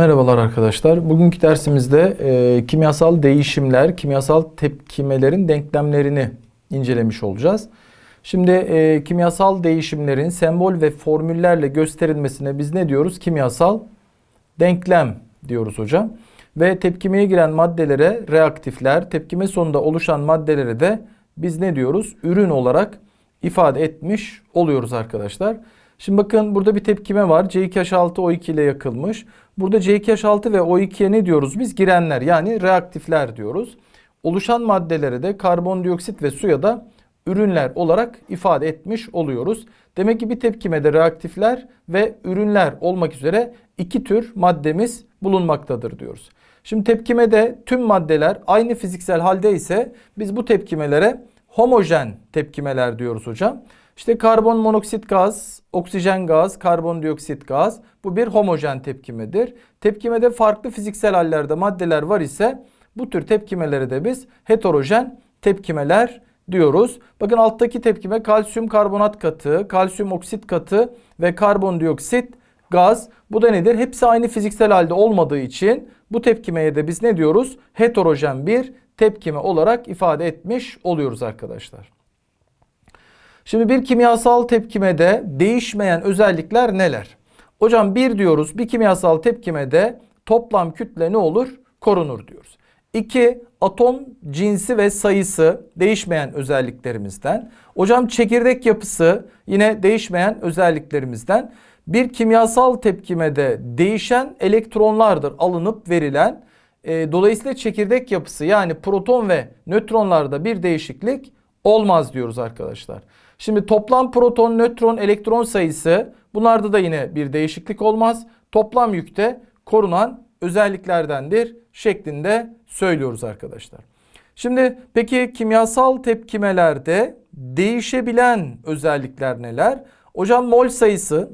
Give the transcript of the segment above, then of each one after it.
Merhabalar arkadaşlar. Bugünkü dersimizde e, kimyasal değişimler, kimyasal tepkimelerin denklemlerini incelemiş olacağız. Şimdi e, kimyasal değişimlerin sembol ve formüllerle gösterilmesine biz ne diyoruz? Kimyasal denklem diyoruz hocam. Ve tepkimeye giren maddelere reaktifler, tepkime sonunda oluşan maddelere de biz ne diyoruz? Ürün olarak ifade etmiş oluyoruz arkadaşlar. Şimdi bakın burada bir tepkime var. C2H6 O2 ile yakılmış. Burada C2H6 ve O2'ye ne diyoruz biz? Girenler yani reaktifler diyoruz. Oluşan maddelere de karbondioksit ve suya da ürünler olarak ifade etmiş oluyoruz. Demek ki bir tepkimede reaktifler ve ürünler olmak üzere iki tür maddemiz bulunmaktadır diyoruz. Şimdi tepkimede tüm maddeler aynı fiziksel halde ise biz bu tepkimelere homojen tepkimeler diyoruz hocam. İşte karbon monoksit gaz, oksijen gaz, karbondioksit gaz bu bir homojen tepkimedir. Tepkimede farklı fiziksel hallerde maddeler var ise bu tür tepkimelere de biz heterojen tepkimeler diyoruz. Bakın alttaki tepkime kalsiyum karbonat katı, kalsiyum oksit katı ve karbondioksit gaz. Bu da nedir? Hepsi aynı fiziksel halde olmadığı için bu tepkimeye de biz ne diyoruz? Heterojen bir tepkime olarak ifade etmiş oluyoruz arkadaşlar. Şimdi bir kimyasal tepkimede değişmeyen özellikler neler? Hocam bir diyoruz bir kimyasal tepkimede toplam kütle ne olur? Korunur diyoruz. İki atom cinsi ve sayısı değişmeyen özelliklerimizden. Hocam çekirdek yapısı yine değişmeyen özelliklerimizden. Bir kimyasal tepkimede değişen elektronlardır alınıp verilen. E, dolayısıyla çekirdek yapısı yani proton ve nötronlarda bir değişiklik olmaz diyoruz arkadaşlar. Şimdi toplam proton, nötron, elektron sayısı bunlarda da yine bir değişiklik olmaz. Toplam yükte korunan özelliklerdendir şeklinde söylüyoruz arkadaşlar. Şimdi peki kimyasal tepkimelerde değişebilen özellikler neler? Hocam mol sayısı,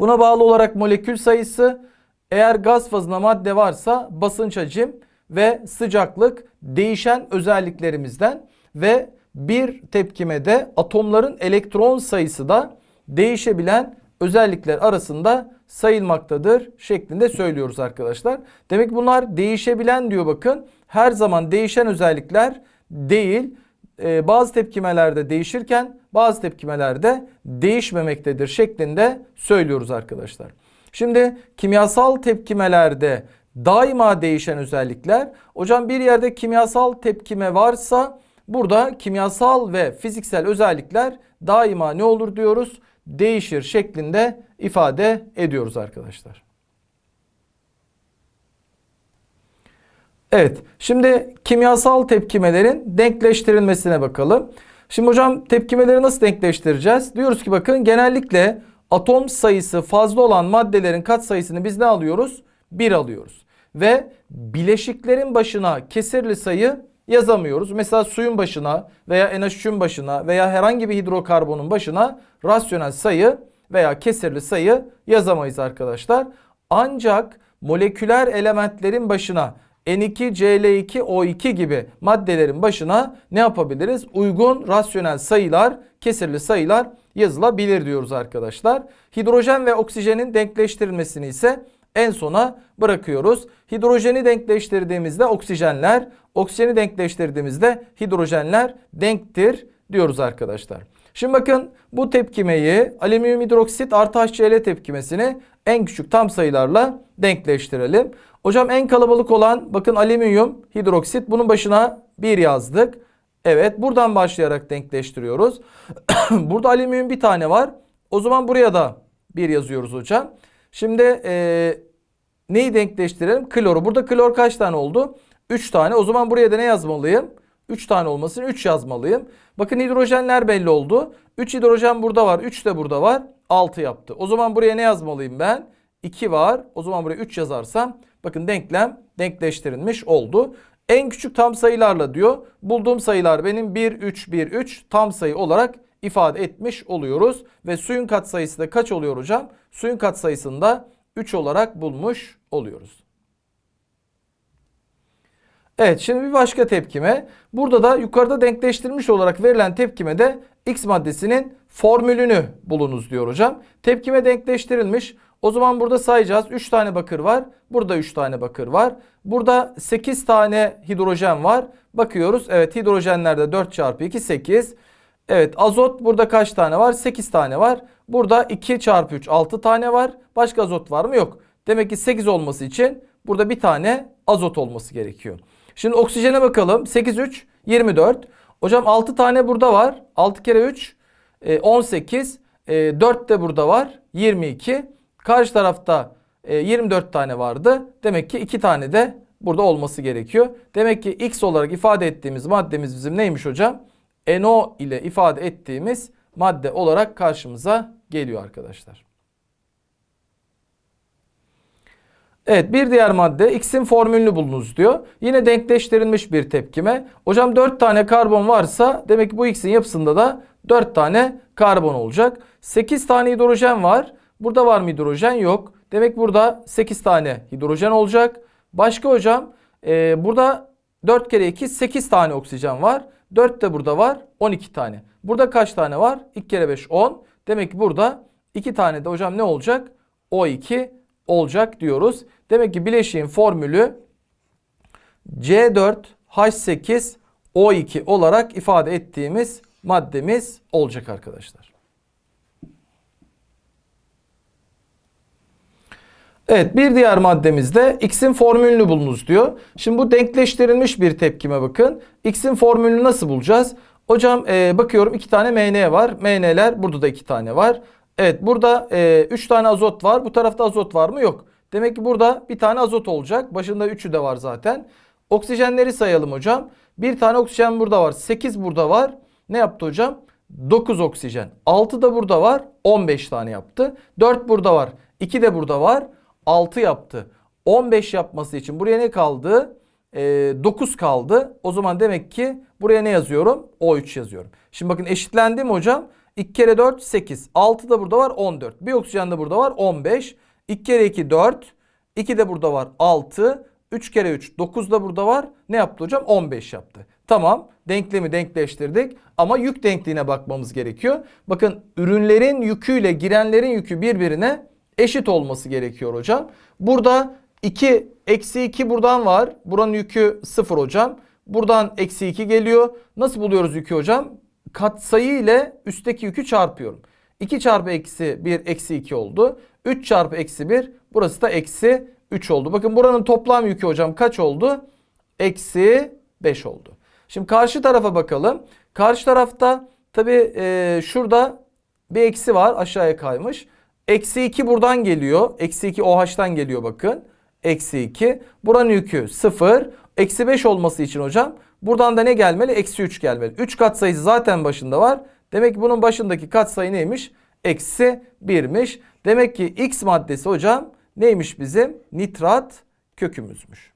buna bağlı olarak molekül sayısı, eğer gaz fazına madde varsa basınç hacim ve sıcaklık değişen özelliklerimizden ve bir tepkimede atomların elektron sayısı da değişebilen özellikler arasında sayılmaktadır şeklinde söylüyoruz arkadaşlar. Demek bunlar değişebilen diyor bakın. Her zaman değişen özellikler değil. Ee, bazı tepkimelerde değişirken bazı tepkimelerde değişmemektedir şeklinde söylüyoruz arkadaşlar. Şimdi kimyasal tepkimelerde daima değişen özellikler. Hocam bir yerde kimyasal tepkime varsa burada kimyasal ve fiziksel özellikler daima ne olur diyoruz? Değişir şeklinde ifade ediyoruz arkadaşlar. Evet şimdi kimyasal tepkimelerin denkleştirilmesine bakalım. Şimdi hocam tepkimeleri nasıl denkleştireceğiz? Diyoruz ki bakın genellikle atom sayısı fazla olan maddelerin kat sayısını biz ne alıyoruz? 1 alıyoruz. Ve bileşiklerin başına kesirli sayı yazamıyoruz. Mesela suyun başına veya NH3'ün başına veya herhangi bir hidrokarbonun başına rasyonel sayı veya kesirli sayı yazamayız arkadaşlar. Ancak moleküler elementlerin başına N2, Cl2, O2 gibi maddelerin başına ne yapabiliriz? Uygun rasyonel sayılar, kesirli sayılar yazılabilir diyoruz arkadaşlar. Hidrojen ve oksijenin denkleştirilmesini ise en sona bırakıyoruz. Hidrojeni denkleştirdiğimizde oksijenler, oksijeni denkleştirdiğimizde hidrojenler denktir diyoruz arkadaşlar. Şimdi bakın bu tepkimeyi alüminyum hidroksit artı HCl tepkimesini en küçük tam sayılarla denkleştirelim. Hocam en kalabalık olan bakın alüminyum hidroksit bunun başına 1 yazdık. Evet buradan başlayarak denkleştiriyoruz. Burada alüminyum bir tane var. O zaman buraya da 1 yazıyoruz hocam. Şimdi ee, neyi denkleştirelim? Kloru. Burada klor kaç tane oldu? 3 tane. O zaman buraya da ne yazmalıyım? 3 tane olmasını 3 yazmalıyım. Bakın hidrojenler belli oldu. 3 hidrojen burada var. 3 de burada var. 6 yaptı. O zaman buraya ne yazmalıyım ben? 2 var. O zaman buraya 3 yazarsam bakın denklem denkleştirilmiş oldu. En küçük tam sayılarla diyor. Bulduğum sayılar benim 1, 3, 1, 3 tam sayı olarak ifade etmiş oluyoruz. Ve suyun katsayısı da kaç oluyor hocam? Suyun katsayısını da 3 olarak bulmuş oluyoruz. Evet şimdi bir başka tepkime. Burada da yukarıda denkleştirilmiş olarak verilen tepkime de X maddesinin formülünü bulunuz diyor hocam. Tepkime denkleştirilmiş. O zaman burada sayacağız. 3 tane bakır var. Burada 3 tane bakır var. Burada 8 tane hidrojen var. Bakıyoruz. Evet hidrojenlerde 4 çarpı 2 8. Evet azot burada kaç tane var? 8 tane var. Burada 2 çarpı 3 6 tane var. Başka azot var mı? Yok. Demek ki 8 olması için burada bir tane azot olması gerekiyor. Şimdi oksijene bakalım. 8 3 24. Hocam 6 tane burada var. 6 kere 3 e, 18. E, 4 de burada var. 22. Karşı tarafta e, 24 tane vardı. Demek ki 2 tane de burada olması gerekiyor. Demek ki X olarak ifade ettiğimiz maddemiz bizim neymiş hocam? NO ile ifade ettiğimiz madde olarak karşımıza geliyor arkadaşlar. Evet bir diğer madde X'in formülünü bulunuz diyor. Yine denkleştirilmiş bir tepkime. Hocam 4 tane karbon varsa demek ki bu X'in yapısında da 4 tane karbon olacak. 8 tane hidrojen var. Burada var mı hidrojen? Yok. Demek burada 8 tane hidrojen olacak. Başka hocam e, burada 4 kere 2 8 tane oksijen var. 4 de burada var 12 tane. Burada kaç tane var? 2 kere 5 10. Demek ki burada 2 tane de hocam ne olacak? O2 olacak diyoruz. Demek ki bileşiğin formülü C4H8O2 olarak ifade ettiğimiz maddemiz olacak arkadaşlar. Evet bir diğer maddemizde X'in formülünü bulunuz diyor. Şimdi bu denkleştirilmiş bir tepkime bakın. X'in formülünü nasıl bulacağız? Hocam e, bakıyorum iki tane MN var. MN'ler burada da iki tane var. Evet burada 3 e, tane azot var. Bu tarafta azot var mı? Yok. Demek ki burada bir tane azot olacak. Başında 3'ü de var zaten. Oksijenleri sayalım hocam. Bir tane oksijen burada var. 8 burada var. Ne yaptı hocam? 9 oksijen. 6 da burada var. 15 tane yaptı. 4 burada var. 2 de burada var. 6 yaptı. 15 yapması için buraya ne kaldı? E, 9 kaldı. O zaman demek ki buraya ne yazıyorum? O3 yazıyorum. Şimdi bakın eşitlendi mi hocam? 2 kere 4 8. 6 da burada var 14. Bir oksijen de burada var 15. 2 kere 2 4. 2 de burada var 6. 3 kere 3 9 da burada var. Ne yaptı hocam? 15 yaptı. Tamam denklemi denkleştirdik ama yük denkliğine bakmamız gerekiyor. Bakın ürünlerin yüküyle girenlerin yükü birbirine eşit olması gerekiyor hocam. Burada 2 eksi 2 buradan var. Buranın yükü 0 hocam. Buradan eksi 2 geliyor. Nasıl buluyoruz yükü hocam? Katsayı ile üstteki yükü çarpıyorum. 2 çarpı eksi 1 eksi 2 oldu. 3 çarpı eksi 1 burası da eksi 3 oldu. Bakın buranın toplam yükü hocam kaç oldu? Eksi 5 oldu. Şimdi karşı tarafa bakalım. Karşı tarafta tabi e, şurada bir eksi var aşağıya kaymış. Eksi 2 buradan geliyor. Eksi 2 OH'tan geliyor bakın. Eksi 2. Buranın yükü 0. Eksi 5 olması için hocam buradan da ne gelmeli? Eksi 3 gelmeli. 3 katsayısı zaten başında var. Demek ki bunun başındaki katsayı neymiş? Eksi 1'miş. Demek ki X maddesi hocam neymiş bizim? Nitrat kökümüzmüş.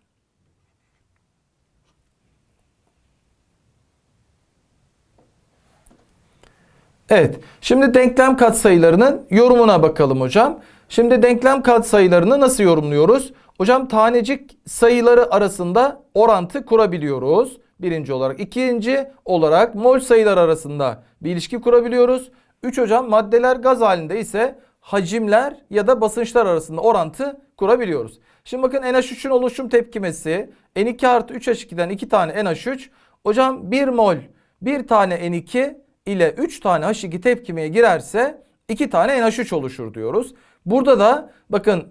Evet. Şimdi denklem katsayılarının yorumuna bakalım hocam. Şimdi denklem katsayılarını nasıl yorumluyoruz? Hocam tanecik sayıları arasında orantı kurabiliyoruz. Birinci olarak. ikinci olarak mol sayılar arasında bir ilişki kurabiliyoruz. Üç hocam maddeler gaz halinde ise hacimler ya da basınçlar arasında orantı kurabiliyoruz. Şimdi bakın NH3'ün oluşum tepkimesi N2 artı 3H2'den 2 tane NH3. Hocam 1 mol bir tane N2 ile 3 tane H2 tepkimeye girerse 2 tane NH3 oluşur diyoruz. Burada da bakın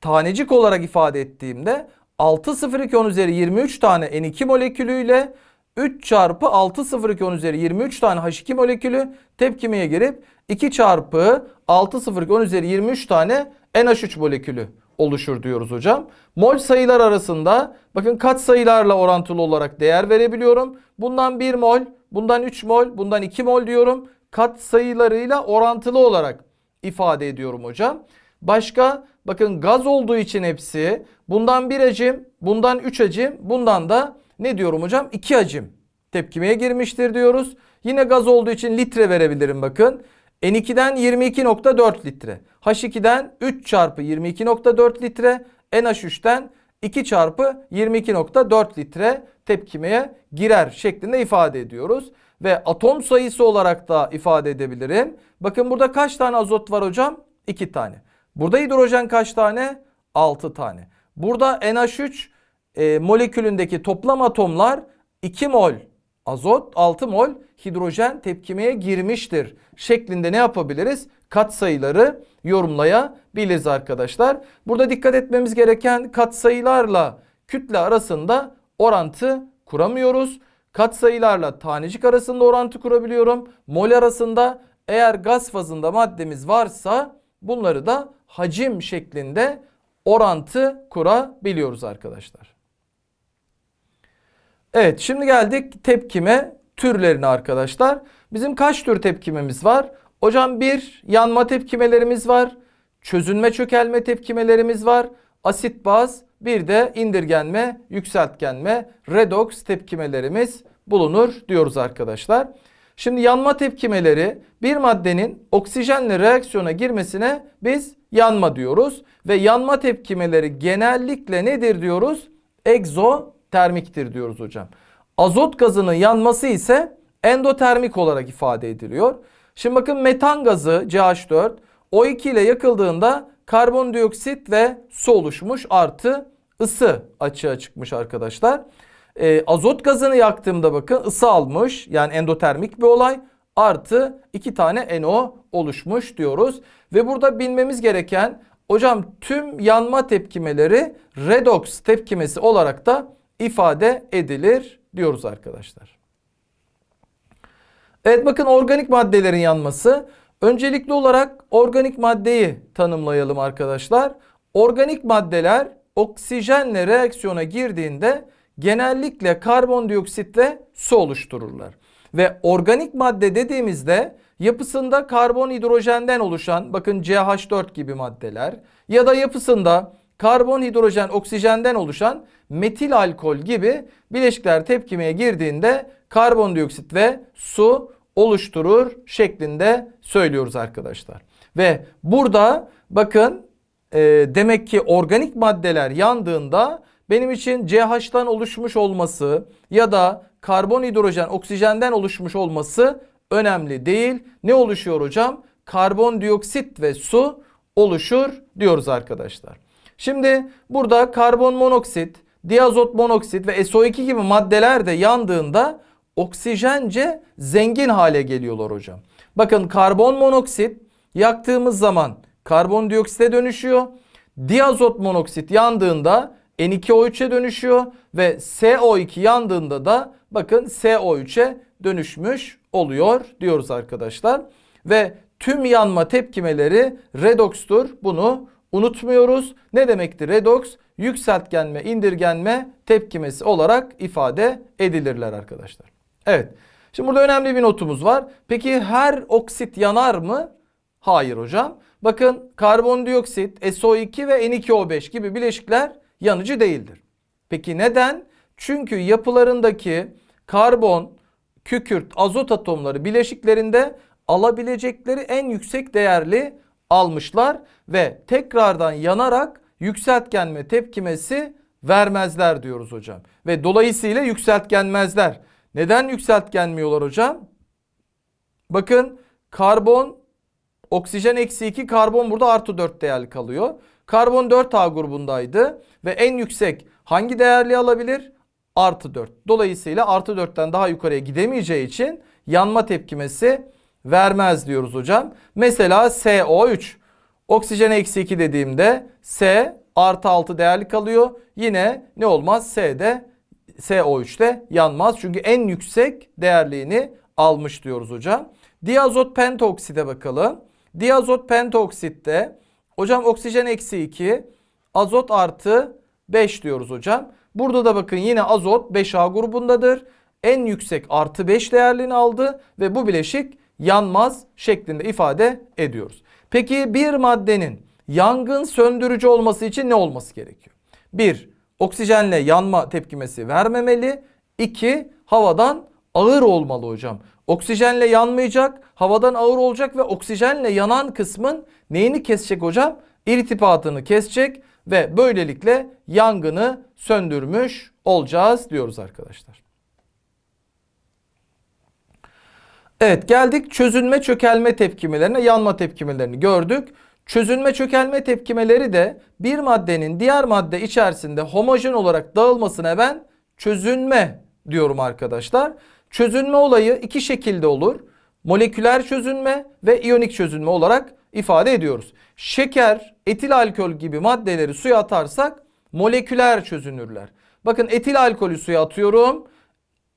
tanecik olarak ifade ettiğimde 6 0 2 10 üzeri 23 tane N2 molekülüyle 3 çarpı 6 0 2 10 üzeri 23 tane H2 molekülü tepkimeye girip 2 çarpı 6 0 2 10 üzeri 23 tane NH3 molekülü oluşur diyoruz hocam. Mol sayılar arasında bakın kat sayılarla orantılı olarak değer verebiliyorum. Bundan 1 mol, bundan 3 mol, bundan 2 mol diyorum. Kat sayılarıyla orantılı olarak ifade ediyorum hocam. Başka bakın gaz olduğu için hepsi bundan 1 hacim, bundan 3 hacim, bundan da ne diyorum hocam? 2 hacim tepkimeye girmiştir diyoruz. Yine gaz olduğu için litre verebilirim bakın. N2'den 22.4 litre. H2'den 3 çarpı 22.4 litre. NH3'ten 2 çarpı 22.4 litre tepkimeye girer şeklinde ifade ediyoruz. Ve atom sayısı olarak da ifade edebilirim. Bakın burada kaç tane azot var hocam? 2 tane. Burada hidrojen kaç tane? 6 tane. Burada NH3 e, molekülündeki toplam atomlar 2 mol azot 6 mol hidrojen tepkimeye girmiştir şeklinde ne yapabiliriz? Katsayıları yorumlayabiliriz arkadaşlar. Burada dikkat etmemiz gereken katsayılarla kütle arasında orantı kuramıyoruz. Katsayılarla tanecik arasında orantı kurabiliyorum. Mol arasında eğer gaz fazında maddemiz varsa bunları da hacim şeklinde orantı kurabiliyoruz arkadaşlar. Evet şimdi geldik tepkime türlerine arkadaşlar. Bizim kaç tür tepkimemiz var? Hocam bir yanma tepkimelerimiz var. Çözünme çökelme tepkimelerimiz var. Asit baz bir de indirgenme, yükseltgenme, redoks tepkimelerimiz bulunur diyoruz arkadaşlar. Şimdi yanma tepkimeleri bir maddenin oksijenle reaksiyona girmesine biz yanma diyoruz. Ve yanma tepkimeleri genellikle nedir diyoruz? Egzotermiktir diyoruz hocam. Azot gazının yanması ise endotermik olarak ifade ediliyor. Şimdi bakın metan gazı CH4 O2 ile yakıldığında karbondioksit ve su oluşmuş artı ısı açığa çıkmış arkadaşlar. Ee, azot gazını yaktığımda bakın ısı almış yani endotermik bir olay artı iki tane NO oluşmuş diyoruz. Ve burada bilmemiz gereken hocam tüm yanma tepkimeleri redoks tepkimesi olarak da ifade edilir diyoruz arkadaşlar. Evet bakın organik maddelerin yanması. Öncelikli olarak organik maddeyi tanımlayalım arkadaşlar. Organik maddeler oksijenle reaksiyona girdiğinde genellikle karbondioksit ve su oluştururlar. Ve organik madde dediğimizde yapısında karbon hidrojenden oluşan bakın CH4 gibi maddeler ya da yapısında karbon hidrojen oksijenden oluşan metil alkol gibi bileşikler tepkimeye girdiğinde karbondioksit ve su oluşturur şeklinde söylüyoruz arkadaşlar. Ve burada bakın e, demek ki organik maddeler yandığında benim için CH'tan oluşmuş olması ya da karbon hidrojen oksijenden oluşmuş olması önemli değil. Ne oluşuyor hocam? Karbondioksit ve su oluşur diyoruz arkadaşlar. Şimdi burada karbon monoksit, diazot monoksit ve SO2 gibi maddeler de yandığında oksijence zengin hale geliyorlar hocam. Bakın karbon monoksit yaktığımız zaman karbondioksite dönüşüyor. Diazot monoksit yandığında N2O3'e dönüşüyor ve SO2 yandığında da bakın SO3'e dönüşmüş oluyor diyoruz arkadaşlar. Ve tüm yanma tepkimeleri redokstur. Bunu unutmuyoruz. Ne demektir redoks? Yükseltgenme, indirgenme tepkimesi olarak ifade edilirler arkadaşlar. Evet. Şimdi burada önemli bir notumuz var. Peki her oksit yanar mı? Hayır hocam. Bakın karbondioksit, SO2 ve N2O5 gibi bileşikler yanıcı değildir. Peki neden? Çünkü yapılarındaki karbon, kükürt, azot atomları bileşiklerinde alabilecekleri en yüksek değerli almışlar ve tekrardan yanarak yükseltgenme tepkimesi vermezler diyoruz hocam. Ve dolayısıyla yükseltgenmezler. Neden yükseltgenmiyorlar hocam? Bakın karbon oksijen eksi 2 karbon burada artı 4 değerli kalıyor. Karbon 4A grubundaydı ve en yüksek hangi değerli alabilir? Artı 4. Dolayısıyla artı 4'ten daha yukarıya gidemeyeceği için yanma tepkimesi vermez diyoruz hocam. Mesela SO3 oksijen eksi 2 dediğimde S artı 6 değerli kalıyor. Yine ne olmaz? S'de SO3'te yanmaz. Çünkü en yüksek değerliğini almış diyoruz hocam. Diazot pentoksite bakalım. Diazot pentoksitte hocam oksijen eksi 2 azot artı 5 diyoruz hocam. Burada da bakın yine azot 5A grubundadır. En yüksek artı 5 değerliğini aldı ve bu bileşik yanmaz şeklinde ifade ediyoruz. Peki bir maddenin yangın söndürücü olması için ne olması gerekiyor? 1. Oksijenle yanma tepkimesi vermemeli. 2. Havadan ağır olmalı hocam. Oksijenle yanmayacak, havadan ağır olacak ve oksijenle yanan kısmın neyini kesecek hocam? İrtibatını kesecek ve böylelikle yangını söndürmüş olacağız diyoruz arkadaşlar. Evet geldik çözünme çökelme tepkimelerine yanma tepkimelerini gördük. Çözünme çökelme tepkimeleri de bir maddenin diğer madde içerisinde homojen olarak dağılmasına ben çözünme diyorum arkadaşlar. Çözünme olayı iki şekilde olur. Moleküler çözünme ve iyonik çözünme olarak ifade ediyoruz. Şeker, etil alkol gibi maddeleri suya atarsak moleküler çözünürler. Bakın etil alkolü suya atıyorum.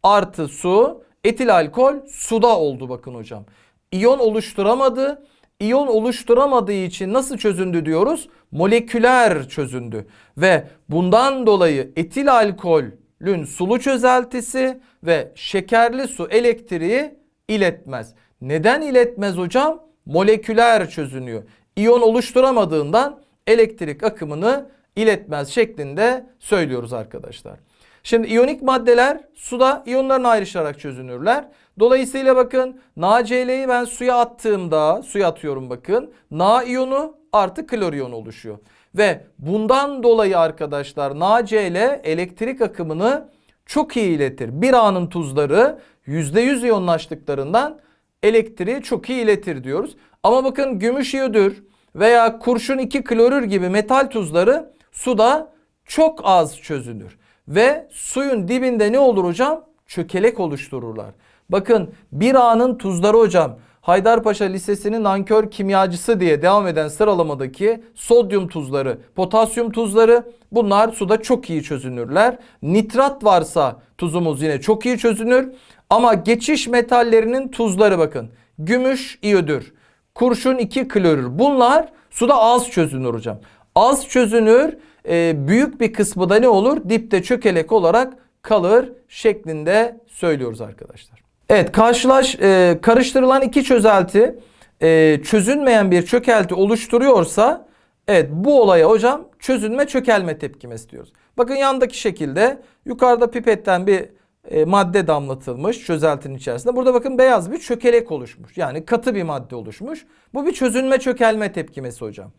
Artı su. Etil alkol suda oldu bakın hocam. İyon oluşturamadı. İyon oluşturamadığı için nasıl çözündü diyoruz? Moleküler çözündü. Ve bundan dolayı etil alkolün sulu çözeltisi ve şekerli su elektriği iletmez. Neden iletmez hocam? Moleküler çözünüyor. İyon oluşturamadığından elektrik akımını iletmez şeklinde söylüyoruz arkadaşlar. Şimdi iyonik maddeler suda iyonlarına ayrışarak çözünürler. Dolayısıyla bakın NaCl'yi ben suya attığımda suya atıyorum bakın. Na iyonu artı klor iyonu oluşuyor. Ve bundan dolayı arkadaşlar NaCl elektrik akımını çok iyi iletir. Bir anın tuzları %100 iyonlaştıklarından elektriği çok iyi iletir diyoruz. Ama bakın gümüş iyodür veya kurşun 2 klorür gibi metal tuzları suda çok az çözünür. Ve suyun dibinde ne olur hocam? Çökelek oluştururlar. Bakın bir anın tuzları hocam Haydarpaşa Lisesi'nin nankör kimyacısı diye devam eden sıralamadaki sodyum tuzları, potasyum tuzları bunlar suda çok iyi çözünürler. Nitrat varsa tuzumuz yine çok iyi çözünür. Ama geçiş metallerinin tuzları bakın. Gümüş iyodür. Kurşun 2 klorür. Bunlar suda az çözünür hocam. Az çözünür. E, büyük bir kısmı da ne olur? Dipte çökelek olarak kalır şeklinde söylüyoruz arkadaşlar. Evet karşılaş e, karıştırılan iki çözelti e, çözünmeyen bir çökelti oluşturuyorsa evet bu olaya hocam çözünme çökelme tepkimesi diyoruz. Bakın yandaki şekilde yukarıda pipetten bir e, madde damlatılmış çözeltinin içerisinde. Burada bakın beyaz bir çökelek oluşmuş. Yani katı bir madde oluşmuş. Bu bir çözünme çökelme tepkimesi hocam.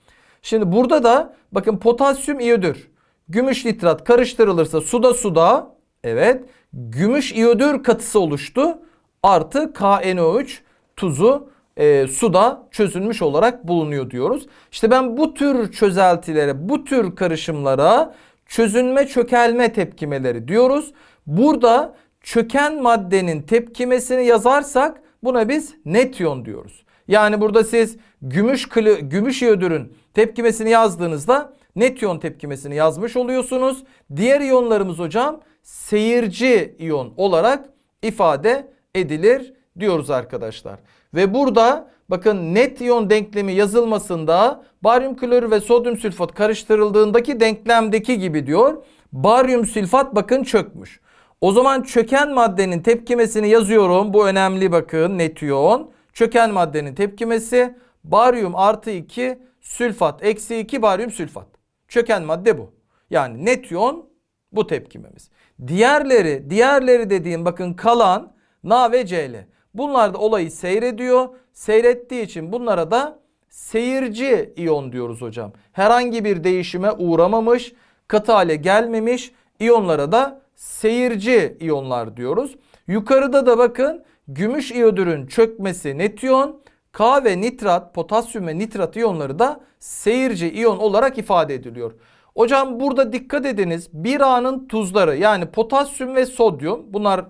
Şimdi burada da bakın potasyum iyodür. Gümüş nitrat karıştırılırsa suda suda evet gümüş iyodür katısı oluştu. Artı KNO3 tuzu e, suda çözülmüş olarak bulunuyor diyoruz. İşte ben bu tür çözeltilere, bu tür karışımlara çözünme çökelme tepkimeleri diyoruz. Burada çöken maddenin tepkimesini yazarsak buna biz netyon diyoruz. Yani burada siz gümüş klı, gümüş iyodürün tepkimesini yazdığınızda netyon tepkimesini yazmış oluyorsunuz. Diğer iyonlarımız hocam seyirci iyon olarak ifade edilir diyoruz arkadaşlar. Ve burada bakın net iyon denklemi yazılmasında baryum klorür ve sodyum sülfat karıştırıldığındaki denklemdeki gibi diyor. Baryum sülfat bakın çökmüş. O zaman çöken maddenin tepkimesini yazıyorum. Bu önemli bakın net iyon. Çöken maddenin tepkimesi baryum artı 2 sülfat eksi 2 baryum sülfat. Çöken madde bu. Yani net iyon bu tepkimemiz. Diğerleri, diğerleri dediğim bakın kalan Na ve Cl. Bunlar da olayı seyrediyor. Seyrettiği için bunlara da seyirci iyon diyoruz hocam. Herhangi bir değişime uğramamış, katı hale gelmemiş iyonlara da seyirci iyonlar diyoruz. Yukarıda da bakın gümüş iyodürün çökmesi netiyon, K ve nitrat, potasyum ve nitrat iyonları da seyirci iyon olarak ifade ediliyor. Hocam burada dikkat ediniz bir anın tuzları yani potasyum ve sodyum bunlar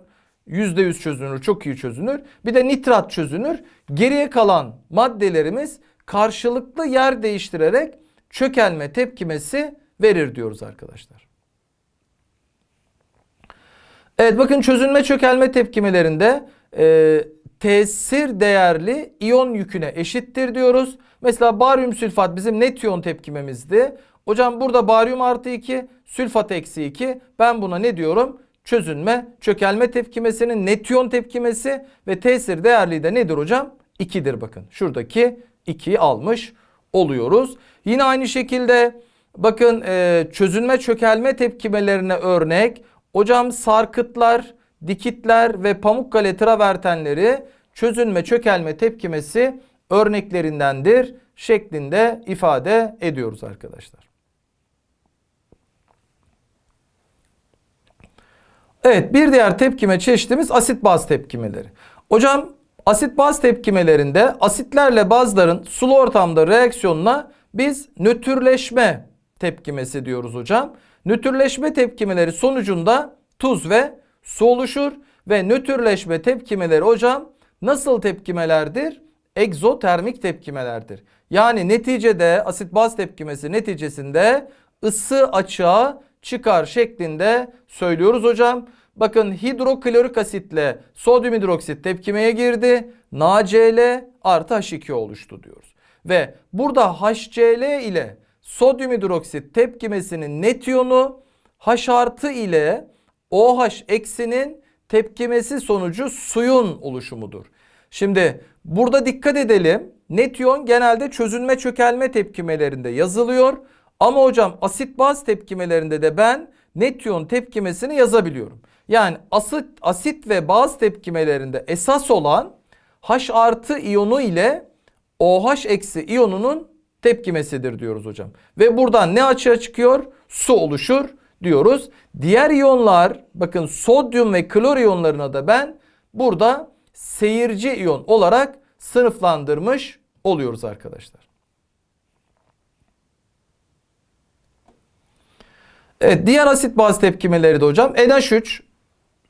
%100 çözünür, çok iyi çözünür. Bir de nitrat çözünür. Geriye kalan maddelerimiz karşılıklı yer değiştirerek çökelme tepkimesi verir diyoruz arkadaşlar. Evet bakın çözünme çökelme tepkimelerinde tesir değerli iyon yüküne eşittir diyoruz. Mesela baryum sülfat bizim net iyon tepkimemizdi. Hocam burada baryum artı 2, sülfat eksi 2. Ben buna ne diyorum? çözünme, çökelme tepkimesinin netyon tepkimesi ve tesir değerliği de nedir hocam? 2'dir bakın. Şuradaki 2'yi almış oluyoruz. Yine aynı şekilde bakın e, çözünme çökelme tepkimelerine örnek hocam sarkıtlar, dikitler ve Pamukkale travertenleri çözünme çökelme tepkimesi örneklerindendir şeklinde ifade ediyoruz arkadaşlar. Evet bir diğer tepkime çeşitimiz asit baz tepkimeleri. Hocam asit baz tepkimelerinde asitlerle bazların sulu ortamda reaksiyonuna biz nötrleşme tepkimesi diyoruz hocam. Nötrleşme tepkimeleri sonucunda tuz ve su oluşur ve nötrleşme tepkimeleri hocam nasıl tepkimelerdir? Egzotermik tepkimelerdir. Yani neticede asit baz tepkimesi neticesinde ısı açığa çıkar şeklinde söylüyoruz hocam. Bakın hidroklorik asitle sodyum hidroksit tepkimeye girdi. NaCl artı H2 oluştu diyoruz. Ve burada HCl ile sodyum hidroksit tepkimesinin net iyonu H artı ile OH eksinin tepkimesi sonucu suyun oluşumudur. Şimdi burada dikkat edelim. Net iyon genelde çözünme çökelme tepkimelerinde yazılıyor. Ama hocam asit baz tepkimelerinde de ben net iyon tepkimesini yazabiliyorum. Yani asit, asit ve baz tepkimelerinde esas olan H artı iyonu ile OH eksi iyonunun tepkimesidir diyoruz hocam. Ve buradan ne açığa çıkıyor? Su oluşur diyoruz. Diğer iyonlar bakın sodyum ve klor iyonlarına da ben burada seyirci iyon olarak sınıflandırmış oluyoruz arkadaşlar. Evet diğer asit baz tepkimeleri de hocam NH3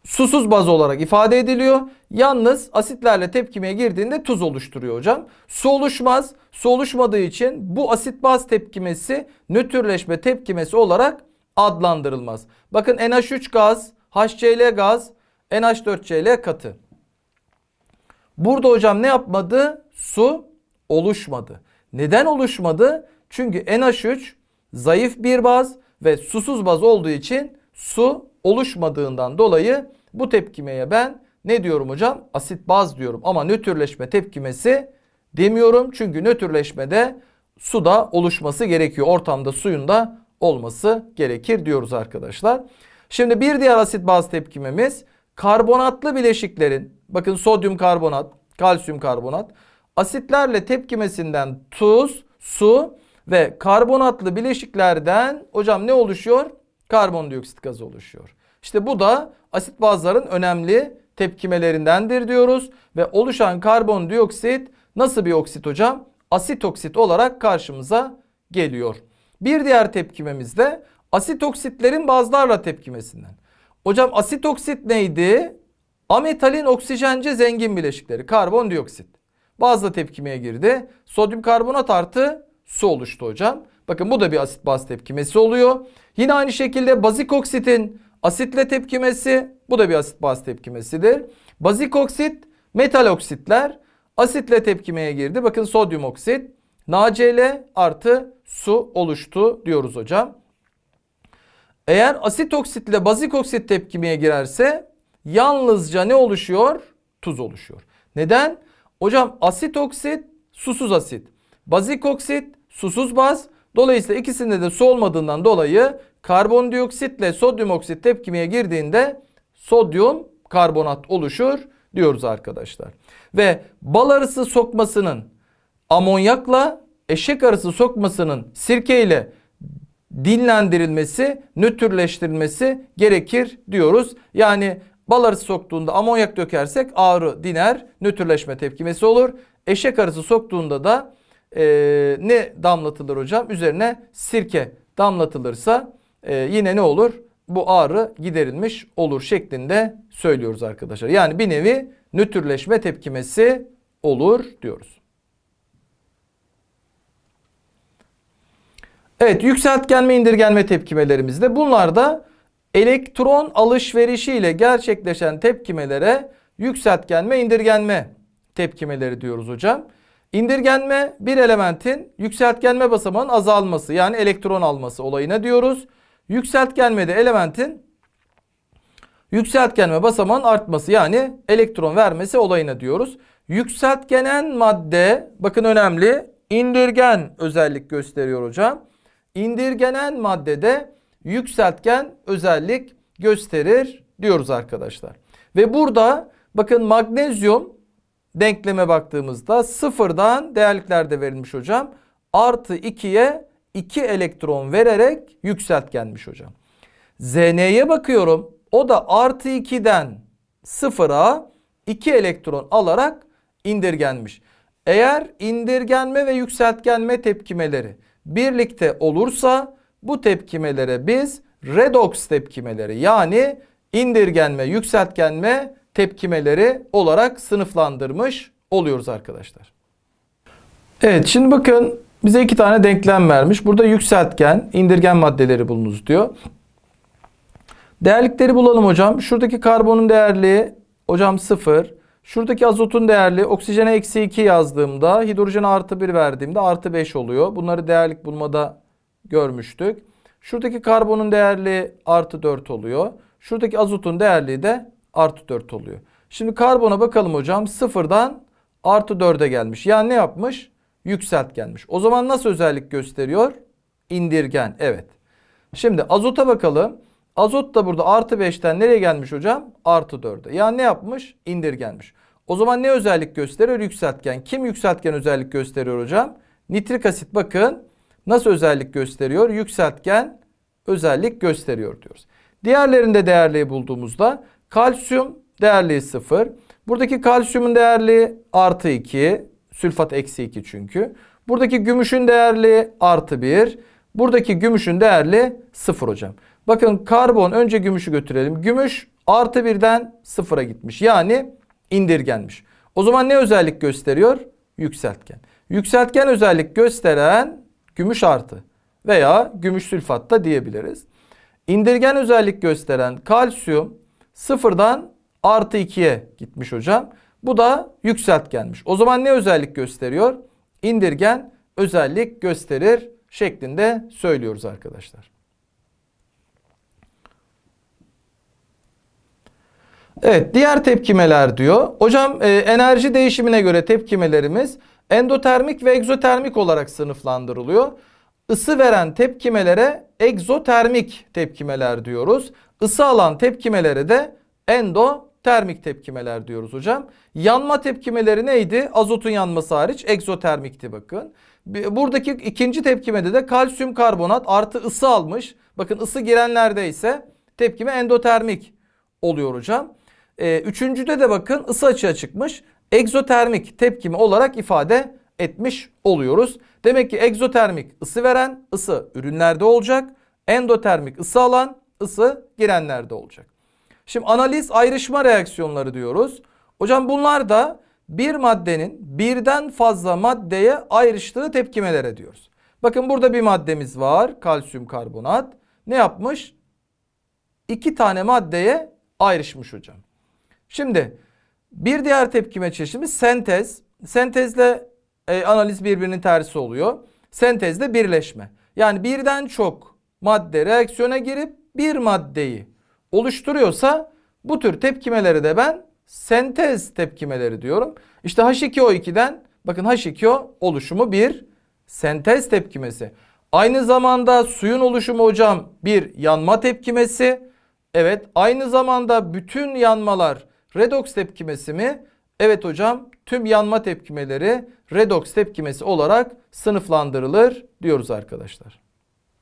susuz baz olarak ifade ediliyor. Yalnız asitlerle tepkimeye girdiğinde tuz oluşturuyor hocam. Su oluşmaz. Su oluşmadığı için bu asit baz tepkimesi nötrleşme tepkimesi olarak adlandırılmaz. Bakın NH3 gaz, HCl gaz, NH4Cl katı. Burada hocam ne yapmadı? Su oluşmadı. Neden oluşmadı? Çünkü NH3 zayıf bir baz ve susuz baz olduğu için su oluşmadığından dolayı bu tepkimeye ben ne diyorum hocam? Asit baz diyorum ama nötrleşme tepkimesi demiyorum. Çünkü nötrleşmede suda oluşması gerekiyor. Ortamda suyun da olması gerekir diyoruz arkadaşlar. Şimdi bir diğer asit baz tepkimemiz karbonatlı bileşiklerin bakın sodyum karbonat, kalsiyum karbonat asitlerle tepkimesinden tuz, su ve karbonatlı bileşiklerden hocam ne oluşuyor? Karbondioksit gazı oluşuyor. İşte bu da asit bazların önemli tepkimelerindendir diyoruz ve oluşan karbondioksit nasıl bir oksit hocam? Asit oksit olarak karşımıza geliyor. Bir diğer tepkimemiz de asit oksitlerin bazlarla tepkimesinden. Hocam asit oksit neydi? Ametalin oksijence zengin bileşikleri karbondioksit. Bazla tepkimeye girdi. Sodyum karbonat artı su oluştu hocam. Bakın bu da bir asit baz tepkimesi oluyor. Yine aynı şekilde bazik oksitin asitle tepkimesi bu da bir asit baz tepkimesidir. Bazik oksit metal oksitler asitle tepkimeye girdi. Bakın sodyum oksit NaCl artı su oluştu diyoruz hocam. Eğer asit oksit ile bazik oksit tepkimeye girerse yalnızca ne oluşuyor? Tuz oluşuyor. Neden? Hocam asit oksit susuz asit. Bazik oksit susuz baz. Dolayısıyla ikisinde de su olmadığından dolayı karbondioksit ile sodyum oksit tepkimeye girdiğinde sodyum karbonat oluşur diyoruz arkadaşlar. Ve bal arısı sokmasının amonyakla eşek arısı sokmasının sirke ile dinlendirilmesi, nötrleştirilmesi gerekir diyoruz. Yani bal arısı soktuğunda amonyak dökersek ağrı diner, nötrleşme tepkimesi olur. Eşek arısı soktuğunda da e, ne damlatılır hocam? Üzerine sirke damlatılırsa e, yine ne olur? Bu ağrı giderilmiş olur şeklinde söylüyoruz arkadaşlar. Yani bir nevi nötrleşme tepkimesi olur diyoruz. Evet yükseltgenme indirgenme tepkimelerimizde bunlar da elektron alışverişi ile gerçekleşen tepkimelere yükseltgenme indirgenme tepkimeleri diyoruz hocam. İndirgenme bir elementin yükseltgenme basamağının azalması yani elektron alması olayına diyoruz. Yükseltgenme de elementin yükseltgenme basamağının artması yani elektron vermesi olayına diyoruz. Yükseltgenen madde bakın önemli indirgen özellik gösteriyor hocam. İndirgenen maddede yükseltgen özellik gösterir diyoruz arkadaşlar. Ve burada bakın magnezyum denkleme baktığımızda sıfırdan değerliklerde verilmiş hocam. Artı 2'ye 2 elektron vererek yükseltgenmiş hocam. Zn'ye bakıyorum. O da artı 2'den sıfıra 2 elektron alarak indirgenmiş. Eğer indirgenme ve yükseltgenme tepkimeleri birlikte olursa bu tepkimelere biz redoks tepkimeleri yani indirgenme, yükseltgenme tepkimeleri olarak sınıflandırmış oluyoruz arkadaşlar. Evet şimdi bakın bize iki tane denklem vermiş. Burada yükseltgen, indirgen maddeleri bulunuz diyor. Değerlikleri bulalım hocam. Şuradaki karbonun değerliği hocam 0. Şuradaki azotun değerli oksijene eksi 2 yazdığımda hidrojene artı 1 verdiğimde artı 5 oluyor. Bunları değerlik bulmada görmüştük. Şuradaki karbonun değerli artı 4 oluyor. Şuradaki azotun değerliği de artı 4 oluyor. Şimdi karbona bakalım hocam sıfırdan artı 4'e gelmiş. Yani ne yapmış? Yükselt gelmiş. O zaman nasıl özellik gösteriyor? İndirgen. Evet. Şimdi azota bakalım. Azot da burada artı 5'ten nereye gelmiş hocam? Artı 4'e. Yani ne yapmış? İndirgenmiş. O zaman ne özellik gösteriyor? Yükseltgen. Kim yükseltgen özellik gösteriyor hocam? Nitrik asit bakın nasıl özellik gösteriyor? Yükseltgen özellik gösteriyor diyoruz. Diğerlerinde değerliği bulduğumuzda kalsiyum değerliği 0. Buradaki kalsiyumun değerliği artı 2. Sülfat eksi 2 çünkü. Buradaki gümüşün değerliği artı 1. Buradaki gümüşün değerli 0 hocam. Bakın karbon önce gümüşü götürelim. Gümüş artı 1'den 0'a gitmiş. Yani indirgenmiş. O zaman ne özellik gösteriyor? Yükseltgen. Yükseltgen özellik gösteren gümüş artı veya gümüş sülfat da diyebiliriz. İndirgen özellik gösteren kalsiyum sıfırdan artı 2'ye gitmiş hocam. Bu da yükseltgenmiş. O zaman ne özellik gösteriyor? İndirgen özellik gösterir şeklinde söylüyoruz arkadaşlar. Evet diğer tepkimeler diyor. Hocam e, enerji değişimine göre tepkimelerimiz endotermik ve egzotermik olarak sınıflandırılıyor. Isı veren tepkimelere egzotermik tepkimeler diyoruz. Isı alan tepkimelere de endotermik tepkimeler diyoruz hocam. Yanma tepkimeleri neydi? Azotun yanması hariç egzotermikti bakın. Buradaki ikinci tepkimede de kalsiyum karbonat artı ısı almış. Bakın ısı girenlerde ise tepkime endotermik oluyor hocam. Ee, üçüncüde de bakın ısı açığa çıkmış. Egzotermik tepkimi olarak ifade etmiş oluyoruz. Demek ki egzotermik ısı veren ısı ürünlerde olacak. Endotermik ısı alan ısı girenlerde olacak. Şimdi analiz ayrışma reaksiyonları diyoruz. Hocam bunlar da bir maddenin birden fazla maddeye ayrıştığı tepkimelere diyoruz. Bakın burada bir maddemiz var. Kalsiyum karbonat. Ne yapmış? İki tane maddeye ayrışmış hocam. Şimdi bir diğer tepkime çeşidimiz sentez. Sentezle e, analiz birbirinin tersi oluyor. Sentezle birleşme. Yani birden çok madde reaksiyona girip bir maddeyi oluşturuyorsa bu tür tepkimeleri de ben sentez tepkimeleri diyorum. İşte H2O2'den bakın H2O oluşumu bir sentez tepkimesi. Aynı zamanda suyun oluşumu hocam bir yanma tepkimesi. Evet aynı zamanda bütün yanmalar redoks tepkimesi mi? Evet hocam tüm yanma tepkimeleri redoks tepkimesi olarak sınıflandırılır diyoruz arkadaşlar.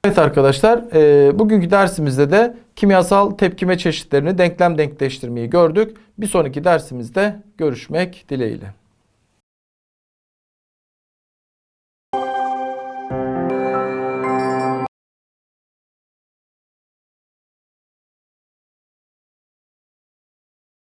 Evet arkadaşlar e, bugünkü dersimizde de kimyasal tepkime çeşitlerini denklem denkleştirmeyi gördük. Bir sonraki dersimizde görüşmek dileğiyle.